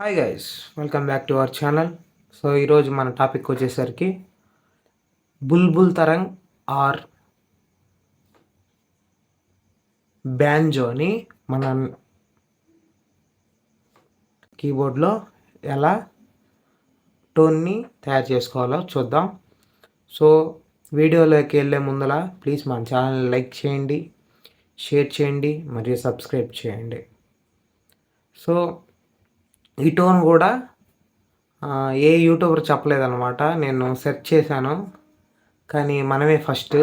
Hi guys welcome back to our channel so ఈరోజు మన topic వచ్చేసరికి బుల్బుల్ తరంగ్ ఆర్ బ్యాంజోని మన కీబోర్డ్లో ఎలా టోన్ని తయారు చేసుకోవాలో చూద్దాం. సో వీడియోలోకి వెళ్ళే ముందల ప్లీజ్ మన ఛానల్ లైక్ చేయండి షేర్ చేయండి మరియు సబ్స్క్రైబ్ చేయండి. సో ఈ టోన్ కూడా ఏ యూట్యూబర్ చెప్పలేదన్నమాట. నేను సెర్చ్ చేశాను కానీ మనమే ఫస్ట్.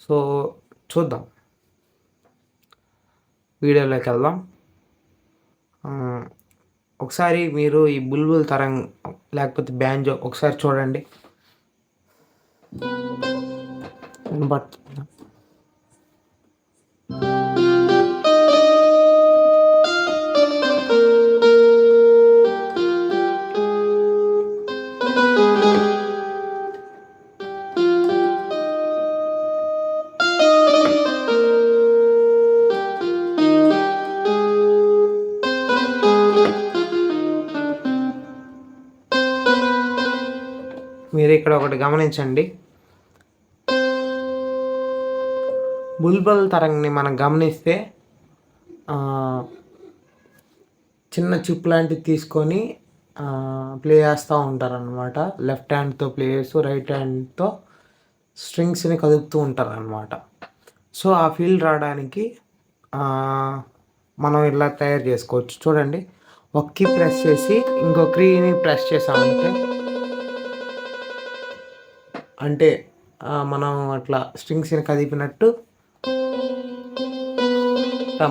సో చూద్దాం. వీడియోలోకి వెళ్దాం. ఒకసారి మీరు ఈ బుల్బుల్ తరంగ్ లేకపోతే బ్యాంజో ఒకసారి చూడండి. బట్ మీరు ఇక్కడ ఒకటి గమనించండి. బుల్బుల్ తరంగ్ని మనం గమనిస్తే చిన్న చిప్ లాంటిది తీసుకొని ప్లే చేస్తూ ఉంటారనమాట లెఫ్ట్ హ్యాండ్తో ప్లే చేస్తూ రైట్ హ్యాండ్తో స్ట్రింగ్స్ని కదుపుతూ ఉంటారనమాట సో ఆ ఫీల్ రావడానికి మనం ఇలా తయారు చేసుకోవచ్చు. చూడండి ఒక కీ ప్రెస్ చేసి ఇంకో క్రీని ప్రెస్ చేసామంటే అంటే మనం అట్లా స్ట్రింగ్స్ని కదిపినట్టు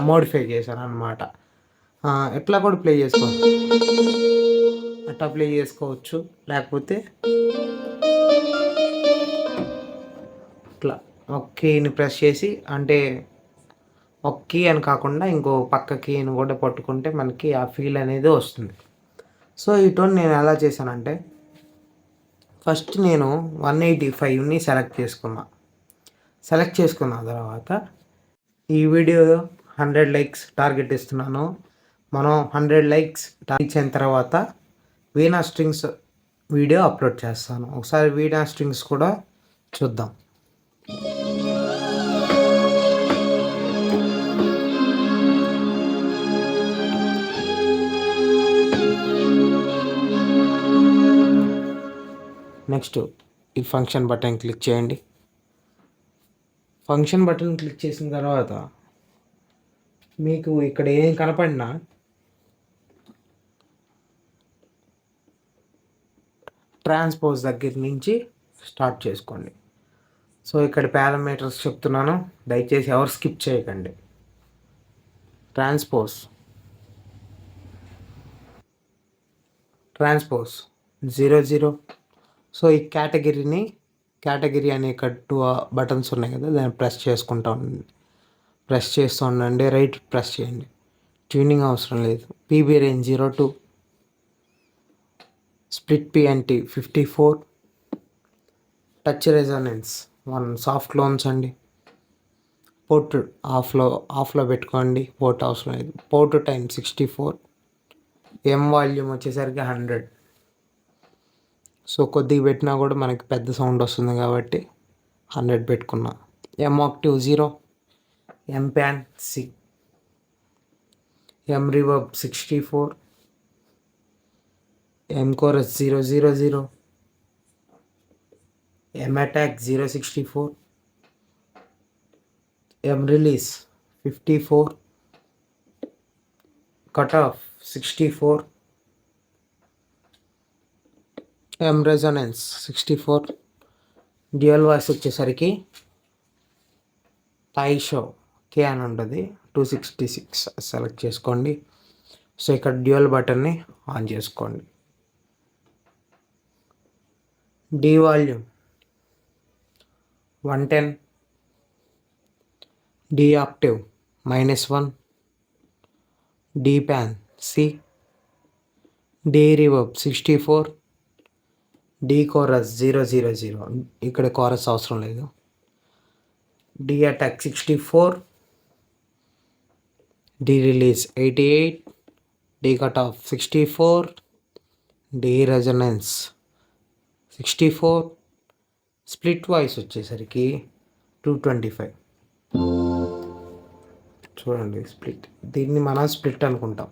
మోడిఫై చేశాను అనమాట ఎట్లా కూడా ప్లే చేసుకోవచ్చు అట్లా ప్లే చేసుకోవచ్చు. లేకపోతే ఇట్లా ఒక్కీని ప్రెస్ చేసి అంటే ఒక్కీ అని కాకుండా ఇంకో పక్క కీని కూడా పట్టుకుంటే మనకి ఆ ఫీల్ అనేది వస్తుంది. సో ఈ టోన్ నేను ఎలా చేశానంటే ఫస్ట్ నేను వన్ ఎయిటీ ఫైవ్ని సెలెక్ట్ చేసుకున్నా. సెలెక్ట్ చేసుకున్న తర్వాత ఈ వీడియో హండ్రెడ్ లైక్స్ టార్గెట్ ఇస్తున్నాను. మనం హండ్రెడ్ లైక్స్ రీచ్ అయిన తర్వాత వీణా స్ట్రింగ్స్ వీడియో అప్లోడ్ చేస్తాను. ఒకసారి వీణా స్ట్రింగ్స్ కూడా చూద్దాం. నెక్స్ట్ ఈ ఫంక్షన్ బటన్ క్లిక్ చేయండి. ఫంక్షన్ బటన్ క్లిక్ చేసిన తర్వాత మీకు ఇక్కడ ఏం కనపడినా ట్రాన్స్పోజ్ దగ్గర నుంచి స్టార్ట్ చేసుకోండి. సో ఇక్కడ పారామీటర్స్ చెప్తున్నాను. దయచేసి ఎవరు స్కిప్ చేయకండి. Transpose. Transpose. Zero zero. So ఈ కేటగిరీని కేటగిరీ అనే ఇక్కడ టూ బటన్స్ ఉన్నాయి కదా దాన్ని ప్రెస్ చేసుకుంటా ఉండండి. ప్రెస్ చేస్తూ ఉండండి రైట్ ప్రెస్ చేయండి. ట్యూనింగ్ అవసరం లేదు. PB range zero two. Split point fifty four. Touch resonance one soft loans అండి. పోర్ట్ ఆఫ్లో ఆఫ్లో పెట్టుకోండి పోర్ట్ అవసరం లేదు. Port time sixty four. M volume వచ్చేసరికి హండ్రెడ్. సో కొద్దిగా పెట్టినా కూడా మనకి పెద్ద సౌండ్ వస్తుంది కాబట్టి హండ్రెడ్ పెట్టుకున్నా. M active zero M pan C M reverb sixty four M chorus zero zero zero M attack zero sixty four M release fifty four cut off sixty four M resonance sixty four dual voice వచ్చేసరికి టైషో షో కే అని ఉంటుంది two sixty six select చేసుకోండి. So ఇక్కడ dual బటన్ని on చేసుకోండి. D volume one ten D active minus one D pan C D reverb sixty four D chorus zero zero zero. ఇక్కడ కోరస్ అవసరం లేదు. D attack sixty four. D release eighty eight. D cut off sixty four. D resonance sixty four. Split voice వచ్చేసరికి two twenty five. చూడండి split. దీన్ని మనం split అనుకుంటాం.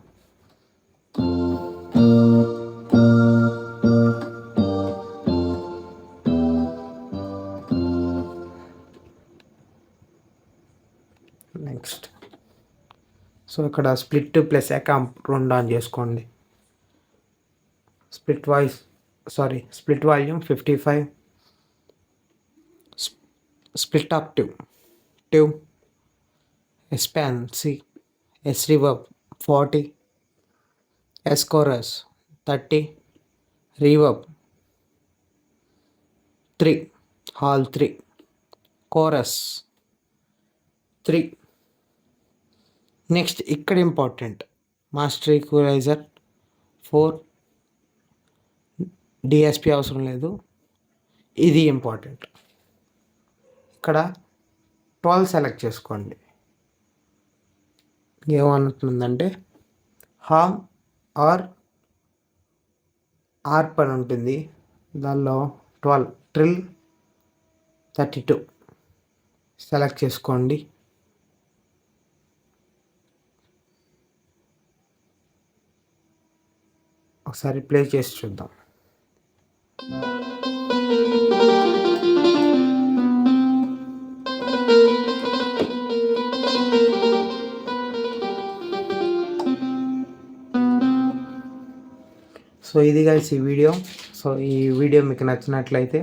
So ఇక్కడ split plus అకాంప్ రెండు ఆన్ చేసుకోండి. Split voice sorry split volume fifty five split active tube S pan C S reverb forty S chorus thirty reverb three hall three chorus three next ఇక్కడ important. Master equalizer four. DSP అవసరం లేదు. ఇది important. ఇక్కడ twelve select చేసుకోండి. ఏమవుతుందంటే హామ్ are are పని ఉంటుంది. దానిలో twelve trill thirty two. Select చేసుకోండి. ఒకసారి ప్లే చేసి చూద్దాం. సో ఇది కలిసి ఈ వీడియో సో ఈ వీడియో మీకు నచ్చినట్లయితే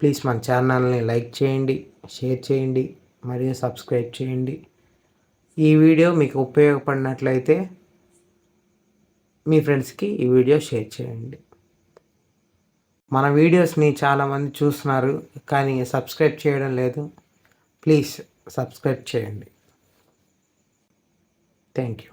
ప్లీజ్ మన ఛానల్ని లైక్ చేయండి షేర్ చేయండి మరియు సబ్స్క్రైబ్ చేయండి. ఈ వీడియో మీకు ఉపయోగపడినట్లయితే మీ ఫ్రెండ్స్కి ఈ వీడియో షేర్ చేయండి. మన వీడియోస్ని చాలామంది చూస్తున్నారు కానీ సబ్స్క్రైబ్ చేయడం లేదు. ప్లీజ్ సబ్స్క్రైబ్ చేయండి. Thank you